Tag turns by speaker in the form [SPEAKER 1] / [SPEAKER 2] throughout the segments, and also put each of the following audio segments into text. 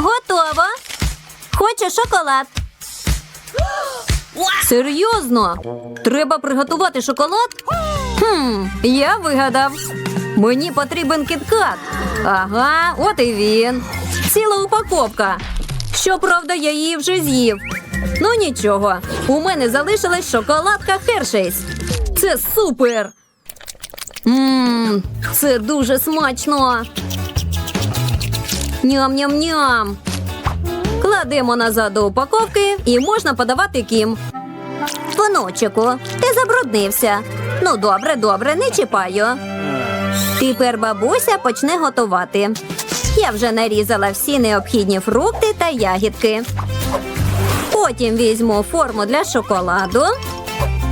[SPEAKER 1] Готово. Хочу шоколад. Серйозно? Треба приготувати шоколад? Хм, я вигадав. Мені потрібен кіткат. Ага, от і він. Ціла упаковка. Щоправда, я її вже з'їв. Ну нічого, у мене залишилась шоколадка Хершейс. Це супер! Ммм, це дуже смачно. Ням-ням-ням. Кладемо назад до упаковки і можна подавати кім. Внучику, ти забруднився. Ну, добре, добре, не чіпаю. Тепер бабуся почне готувати. Я вже нарізала всі необхідні фрукти та ягідки. Потім візьму форму для шоколаду.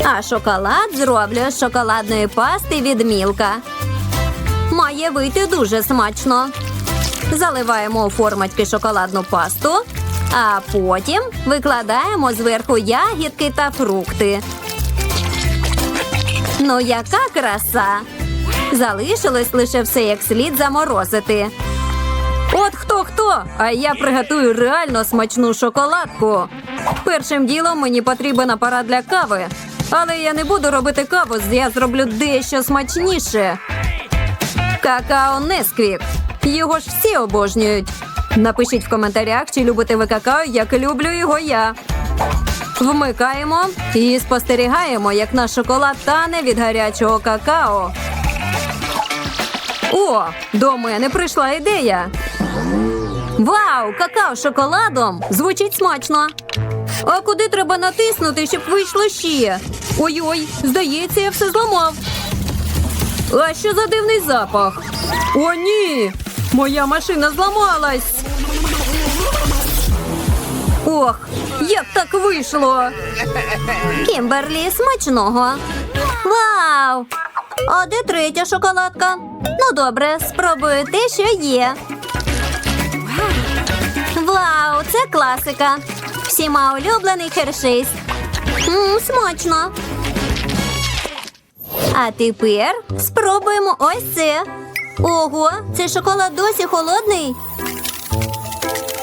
[SPEAKER 1] А шоколад зроблю з шоколадної пасти від мілка. Має вийти дуже смачно. Заливаємо у формочки шоколадну пасту, а потім викладаємо зверху ягідки та фрукти. Ну, яка краса! Залишилось лише все як слід заморозити. От хто хто, а я приготую реально смачну шоколадку. Першим ділом мені потрібен апарат для кави. Але я не буду робити каву, я зроблю дещо смачніше. Какао Несквік. Його ж всі обожнюють. Напишіть в коментарях, чи любите ви какао, як люблю його я. Вмикаємо і спостерігаємо, як наш шоколад тане від гарячого какао. О, до мене прийшла ідея. Вау, какао з шоколадом! Звучить смачно. А куди треба натиснути, щоб вийшло ще? Ой-ой, здається, я все зламав. А що за дивний запах? О, ні! Моя машина зламалась. Ох, як так вийшло. Кімберлі, смачного. Вау! А де третя шоколадка? Ну, добре, спробую те, що є. Вау, це класика. Всіма улюблений хершейс. Мм, смачно. А тепер спробуємо ось це. Ого, цей шоколад досі холодний.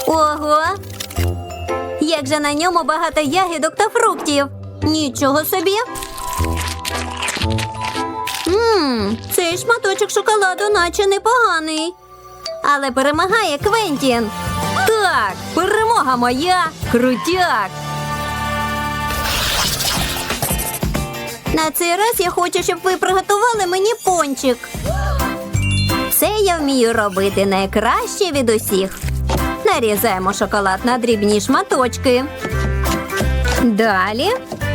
[SPEAKER 1] Ого. Як же на ньому багато ягідок та фруктів. Нічого собі. Ммм, цей шматочок шоколаду наче непоганий. Але перемагає Квентін. Так, перемога моя. Крутяк. На цей раз я хочу, щоб ви приготували мені пончик. Це я вмію робити найкраще від усіх. Нарізаємо шоколад на дрібні шматочки. Далі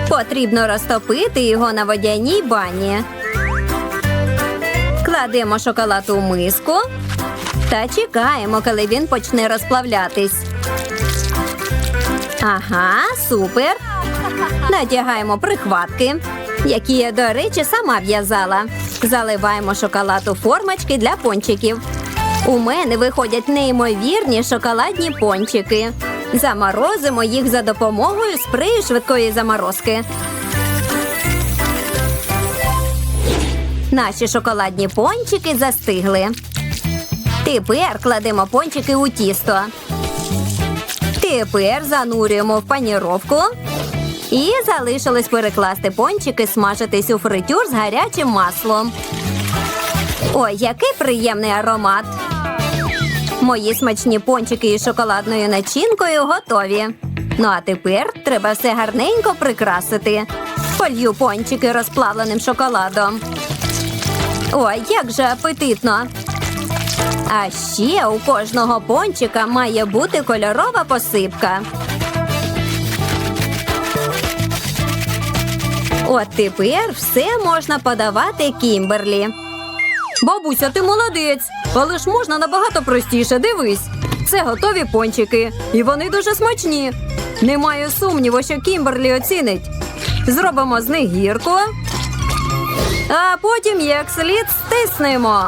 [SPEAKER 1] потрібно розтопити його на водяній бані. Кладемо шоколад у миску та чекаємо, коли він почне розплавлятись. Ага, супер. Надягаємо прихватки, які я, до речі, сама в'язала. Заливаємо шоколад у формочки для пончиків. У мене виходять неймовірні шоколадні пончики. Заморозимо їх за допомогою спрею швидкої заморозки. Наші шоколадні пончики застигли. Тепер кладемо пончики у тісто. Тепер занурюємо в паніровку. І залишилось перекласти пончики, смажитись у фритюр з гарячим маслом. Ой, який приємний аромат! Мої смачні пончики із шоколадною начинкою готові. Ну а тепер треба все гарненько прикрасити. Полью пончики розплавленим шоколадом. Ой, як же апетитно! А ще у кожного пончика має бути кольорова посипка. От тепер все можна подавати Кімберлі. Бабуся, ти молодець, але ж можна набагато простіше. Дивись. Це готові пончики, і вони дуже смачні. Немає сумніву, що Кімберлі оцінить. Зробимо з них гірку, а потім як слід стиснемо.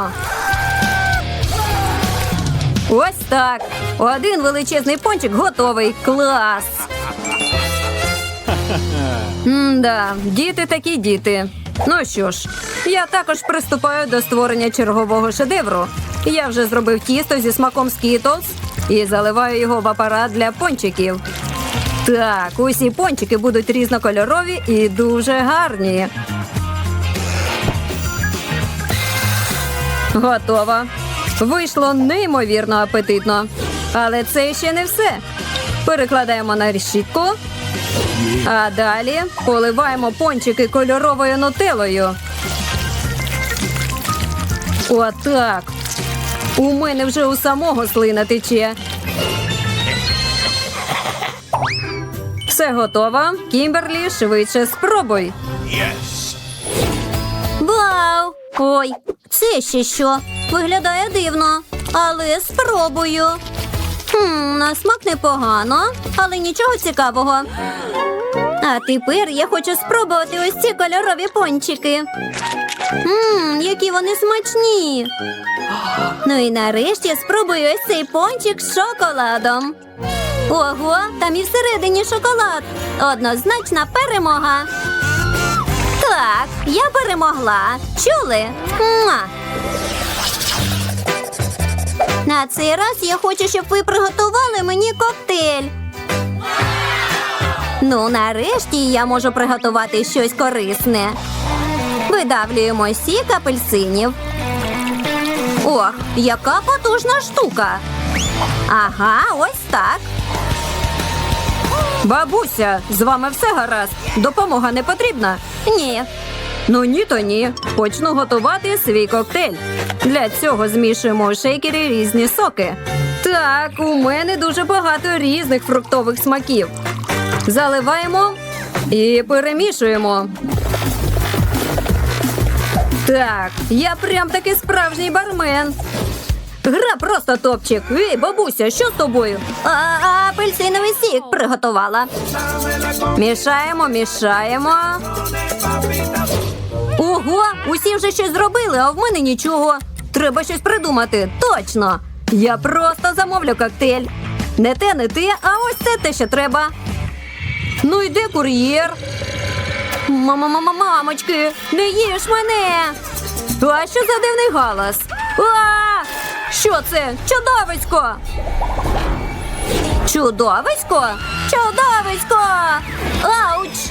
[SPEAKER 1] Ось так. Один величезний пончик готовий. Клас. М-да, діти такі діти. Ну що ж, я також приступаю до створення чергового шедевру. Я вже зробив тісто зі смаком Skittles, і заливаю його в апарат для пончиків. Так, усі пончики будуть різнокольорові і дуже гарні. Готово. Вийшло неймовірно апетитно. Але це ще не все. Перекладаємо на решітку. А далі поливаємо пончики кольоровою нутелою. Отак. У мене вже у самого слина тече. Все готово. Кімберлі, швидше спробуй.
[SPEAKER 2] Вау! Ой, це ще що? Виглядає дивно, але спробую. Хм, на смак непогано, але нічого цікавого. А тепер я хочу спробувати ось ці кольорові пончики. Ммм, які вони смачні. Ну і нарешті спробую ось цей пончик з шоколадом. Ого, там і всередині шоколад. Однозначна перемога. Так, я перемогла. Чули? Муа! На цей раз я хочу, щоб ви приготували мені коктейль. Ну, нарешті я можу приготувати щось корисне. Видавлюємо сік апельсинів. Ох, яка потужна штука. Ага, ось так.
[SPEAKER 1] Бабуся, з вами все гаразд. Допомога не потрібна.
[SPEAKER 2] Ні,
[SPEAKER 1] Ну ні, то ні. Почну готувати свій коктейль. Для цього змішуємо у шейкері різні соки. Так, у мене дуже багато різних фруктових смаків. Заливаємо і перемішуємо. Так, я прям таки справжній бармен. Гра просто топчик. Ей, бабуся, що з тобою?
[SPEAKER 2] а, апельсиновий сік приготувала.
[SPEAKER 1] Мішаємо, мішаємо. Ого, усі вже щось зробили, а в мене нічого. Треба щось придумати. Точно. Я просто замовлю коктейль. Не те, не те, а ось це те, що треба. Ну йде кур'єр. Мама-мама, мамочки, не їж мене. А що за дивний галас? А! Що це? Чудовисько! Чудовисько? Чудовисько!
[SPEAKER 2] Ауч!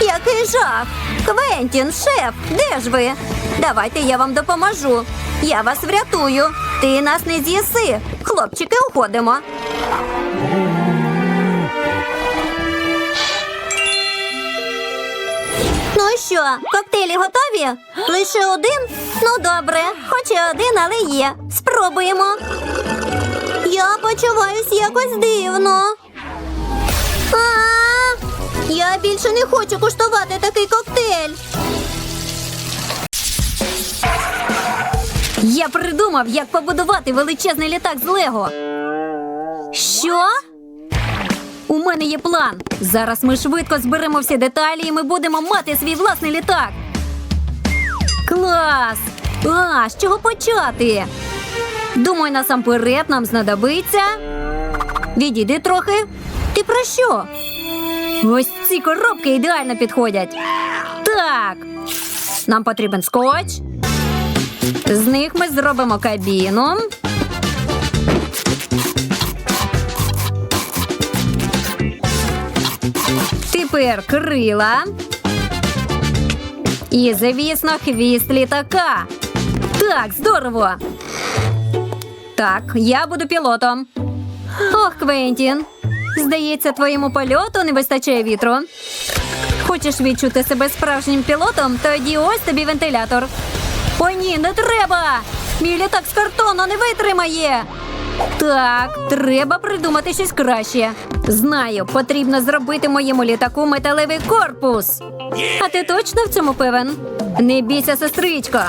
[SPEAKER 2] Який жах! Квентін, шеф, де ж ви? Давайте я вам допоможу. Я вас врятую. Ти нас не з'їси. Хлопчики, уходимо. Ну що, коктейлі готові? Лише один? Ну добре, хоч і один, але є. Спробуємо. Я почуваюсь якось дивно. А, я більше не хочу куштувати такий коктейль.
[SPEAKER 1] Я придумав, як побудувати величезний літак з Лего.
[SPEAKER 2] Що?
[SPEAKER 1] У мене є план. Зараз ми швидко зберемо всі деталі, і ми будемо мати свій власний літак. Клас! А, з чого почати? Думаю, насамперед нам знадобиться. Відійди трохи. Ти про що? Ось ці коробки ідеально підходять. Так. Нам потрібен скотч. З них ми зробимо кабіну. Тепер крила. І, звісно, хвіст літака. Так, здорово. Так, я буду пілотом. Ох, Квентін. Здається, твоєму польоту не вистачає вітру. Хочеш відчути себе справжнім пілотом? Тоді ось тобі вентилятор. О, ні, не треба! Мій літак з картону не витримає. Так, треба придумати щось краще. Знаю, потрібно зробити моєму літаку металевий корпус. А ти точно в цьому певен? Не бійся, сестричко.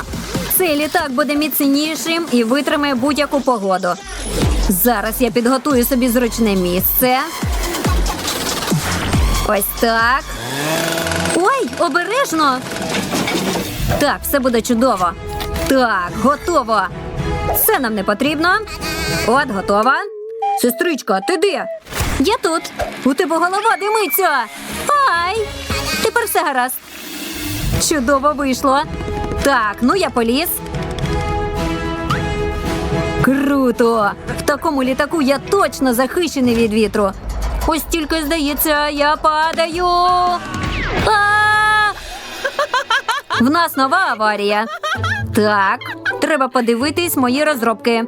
[SPEAKER 1] Цей літак буде міцнішим і витримає будь-яку погоду. Зараз я підготую собі зручне місце. Ось так. Ой, обережно. Так, все буде чудово. Так, готово. Це нам не потрібно. От, готова. Сестричка, ти де? Я тут. У тебе голова димиться. Ай! Тепер все гаразд. Чудово вийшло. Так, ну я поліз. Круто! Такому літаку я точно захищений від вітру. Ось тільки здається, я падаю. В нас нова аварія. Так, треба подивитись мої розробки.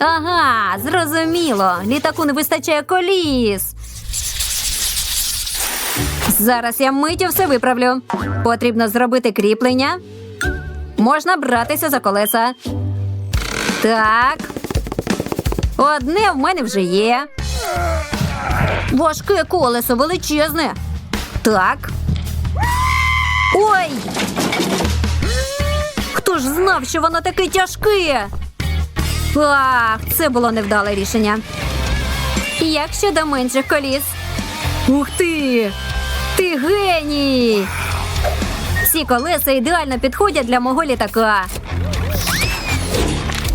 [SPEAKER 1] Ага, зрозуміло. Літаку не вистачає коліс. Зараз я миттю все виправлю. Потрібно зробити кріплення. Можна братися за колеса. Так. Одне в мене вже є. Важке колесо величезне. Так. Ой! Хто ж знав, що воно таке тяжке? Ах, це було невдале рішення. Як щодо менших коліс? Ух ти! Ти геній! Ці колеса ідеально підходять для мого літака.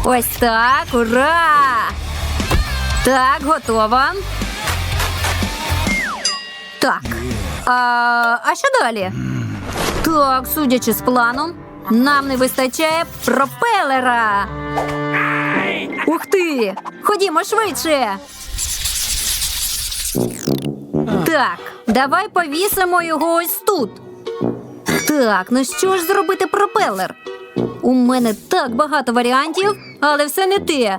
[SPEAKER 1] Ось так, ура! Так, готово. Так. А, а що далі? Так, судячи з плану, нам не вистачає пропелера. Ух ти! Ходімо швидше. Так, давай повісимо його ось тут. Так, ну що ж зробити пропелер? У мене так багато варіантів, але все не те.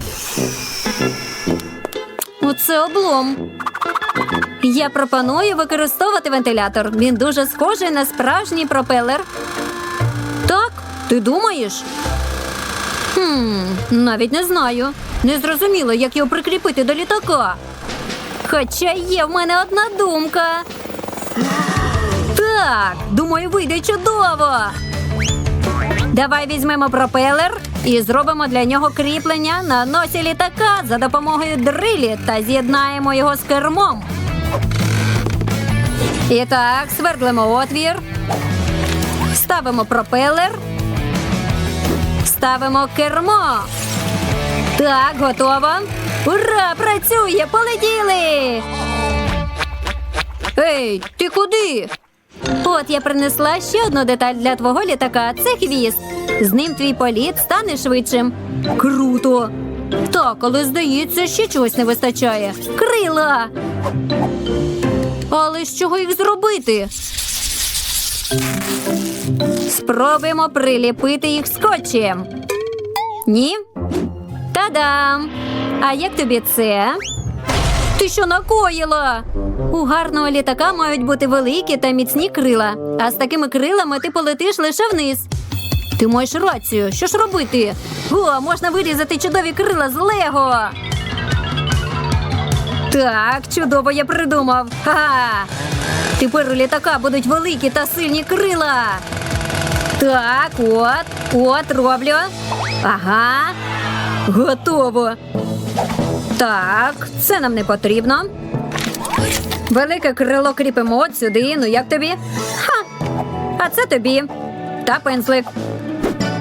[SPEAKER 1] Оце облом. Я пропоную використовувати вентилятор. Він дуже схожий на справжній пропелер. Так, ти думаєш? Хм, навіть не знаю. Не зрозуміло, як його прикріпити до літака. Хоча є в мене одна думка. Так, думаю, вийде чудово. Давай візьмемо пропелер і зробимо для нього кріплення на носі літака за допомогою дрилі та з'єднаємо його з кермом. І так, свердлимо отвір. Ставимо пропелер. Ставимо кермо. Так, готово. Ура! Працює! Полетіли! Ей, ти куди? От я принесла ще одну деталь для твого літака. Це хвіст. З ним твій політ стане швидшим. Круто! Так, але здається, ще чогось не вистачає. Крила. Але з чого їх зробити? Спробуємо приліпити їх скотчем. Ні? Та-дам! А як тобі це? Ти що накоїла? У гарного літака мають бути великі та міцні крила, а з такими крилами ти полетиш лише вниз. Ти маєш рацію. Що ж робити? О, можна вирізати чудові крила з Лего. Так, чудово я придумав. Ха! Тепер у літака будуть великі та сильні крила. Так, от, от роблю. Ага. Готово. Так, це нам не потрібно. Велике крило кріпимо от сюди. Ну як тобі? Ха! А це тобі. Та пензлик.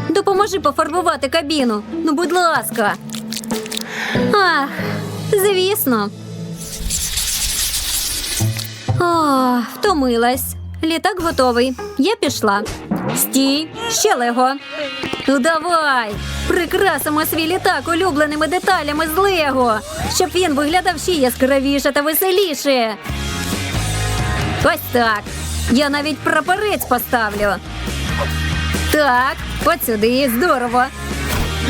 [SPEAKER 1] Допоможи пофарбувати кабіну. Ну, будь ласка. Ах, звісно. О, втомилась. Літак готовий. Я пішла. Стій, ще лего. Ну давай. Прикрасимо свій літак улюбленими деталями з Лего, щоб він виглядав ще яскравіше та веселіше. Ось так. Я навіть прапорець поставлю. Так, от сюди, здорово.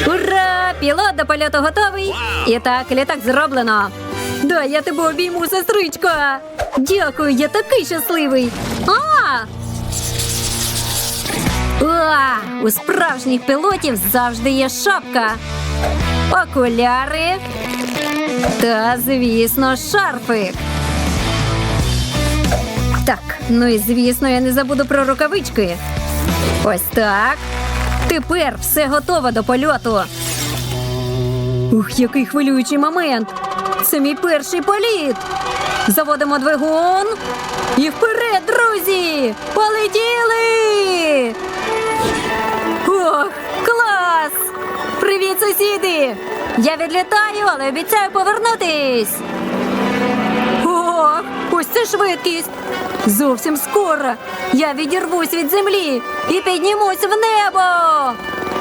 [SPEAKER 1] Ура! Пілот до польоту готовий. І так, літак зроблено. Да, я тебе обійму, сестричка. Дякую, я такий щасливий. А! А, у справжніх пілотів завжди є шапка, окуляри та, звісно, шарфик. Так, ну і звісно, я не забуду про рукавички. Ось так. Тепер все готово до польоту. Ух, який хвилюючий момент. Це мій перший політ. Заводимо двигун. І вперед, друзі! Полетіли! Я відлітаю, але обіцяю повернутись. Ох, ось це швидкість. Зовсім скоро. Я відірвусь від землі і піднімусь в небо.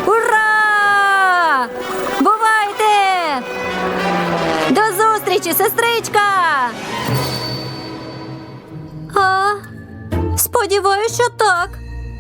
[SPEAKER 1] Ура! Бувайте! Двічі, сестричка.
[SPEAKER 2] А, сподіваюся, що так.